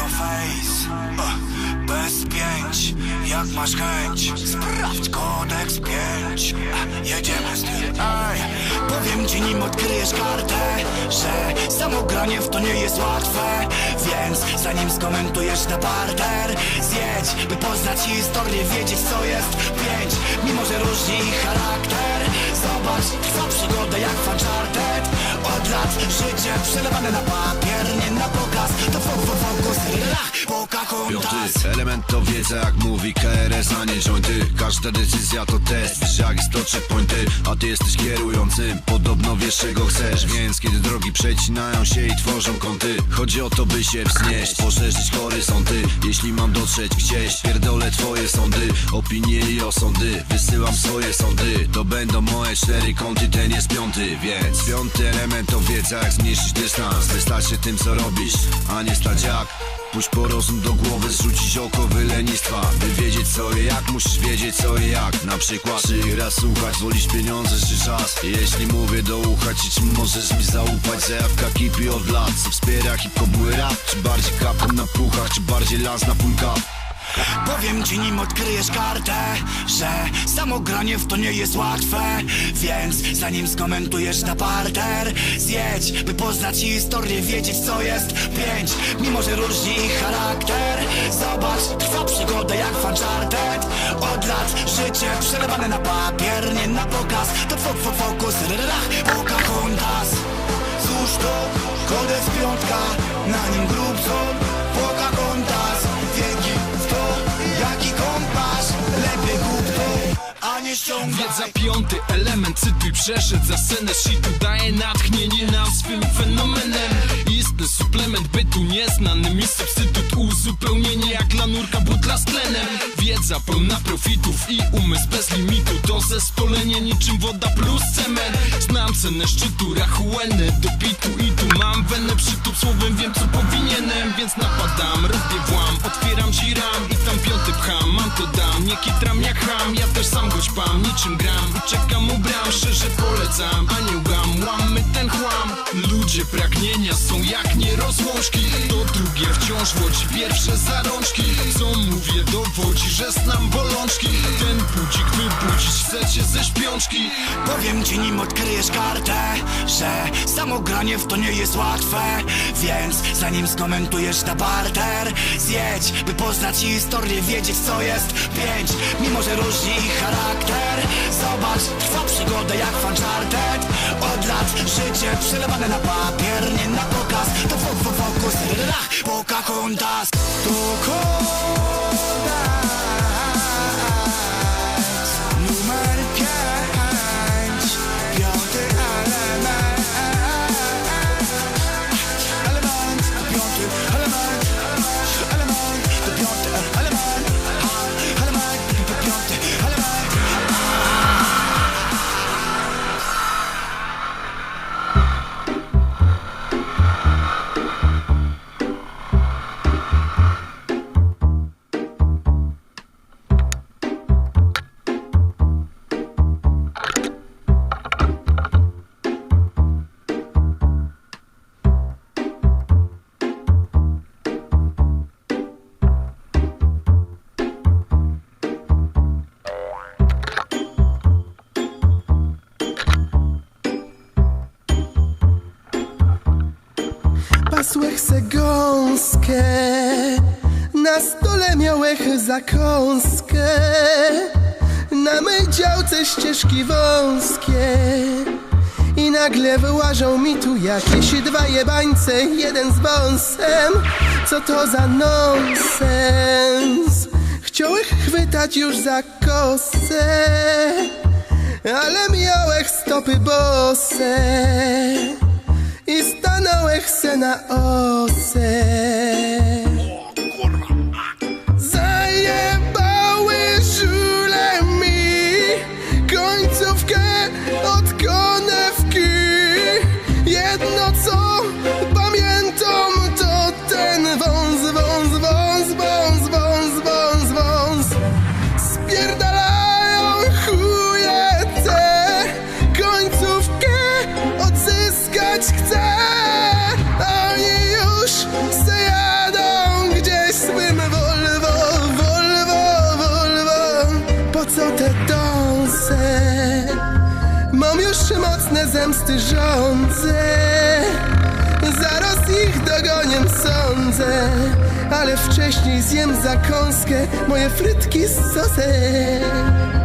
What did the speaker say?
your face. Uh, Bez pięć, jak masz chęć? Sprawdź kodeks pięć. Uh, Jedziemy z tym. Ej, Powiem ci nim odkryjesz kartę Że samogranie w to nie jest łatwe. Więc zanim skomentujesz na parter Zjedź, by poznać historię Wiedzieć co jest pięć. Mimo, że różni ich charakter Zobacz, trwa przygoda jak Uncharted Od lat życie przelewane na papier Piąty element to wiedza jak mówi KRS, a nie jointy. Każda decyzja to test, jak jest to checkpointy A ty jesteś kierującym, podobno wiesz czego chcesz. Więc kiedy drogi przecinają się i tworzą kąty Chodzi o to by się wznieść, poszerzyć horyzonty. Jeśli mam dotrzeć gdzieś, pierdolę twoje sądy. Opinie i osądy, wysyłam swoje sądy. To będą moje cztery kąty, ten jest piąty Więc piąty element to wiedza jak zmniejszyć dystans. Wystać się tym co robisz, a nie stać jak. Pójść po rozum do głowy, zrzucić oko wylenistwa By wiedzieć co i jak, musisz wiedzieć co i jak. Na przykład, czy raz słuchać, wolisz pieniądze czy czas. Jeśli mówię do ucha ci, możesz mi zaufać Zajawka kipi od lat, co wspiera hip-hop rap Czy bardziej kapem na puchach, czy bardziej las na pulkach Powiem ci nim odkryjesz kartę Że samogranie w to nie jest łatwe. Więc zanim skomentujesz na parter Zjedź, by poznać historię Wiedzieć co jest pięć. Mimo, że różni ich charakter Zobacz, trwa przygoda jak w Uncharted Od lat życie przelewane na papier Nie na pokaz, to fo fo fokus Rach, Pocahontas Cóż to, piątka Na nim grób Wiedza piąty element, cytuj przeszedł za scenę Shitu. Daje natchnienie nam swym fenomenem. Istny suplement bytu nieznanym i substytut. Uzupełnienie jak dla nurka butla z tlenem Wiedza pełna profitów i umysł bez limitu. To zespolenie niczym woda plus cement Znam cenę szczytu, rachuelne do pitu. I tu mam wenę przytup słowem wiem co powinienem. Więc napadam, robię otwieram ci ram. I tam piąty pcham, mam to dam. Nie kitram Niczym gram, uciekam u bram Szczerze polecam, a jak nierozłączki To drugie wciąż łodzi pierwsze zarączki Co mówię dowodzi, że znam bolączki. Ten budzik wybudzić chcecie ze śpiączki. Powiem ci nim odkryjesz kartę Że samogranie w to nie jest łatwe. Więc zanim skomentujesz na barter Zjedź, by poznać historię Wiedzieć co jest pięć. Mimo, że różni charakter Zobacz, trwa przygoda jak Uncharted Od lat życie przelewane na papier Nie na pokaz, to fo fo fokus Rach, Pocahontas To kodeks miałech zakąskę Na mej działce ścieżki wąskie. I nagle wyłażą mi tu jakieś dwa jebańce. Jeden z wąsem. Co to za nonsens? Chciałech chwytać już za kosę. Ale miałech stopy bose. I stanąłech se na ose. dąsę Mam już mocne zemsty żądze Zaraz ich dogonię sądzę. Ale wcześniej zjem zakąskę Moje frytki z sosem.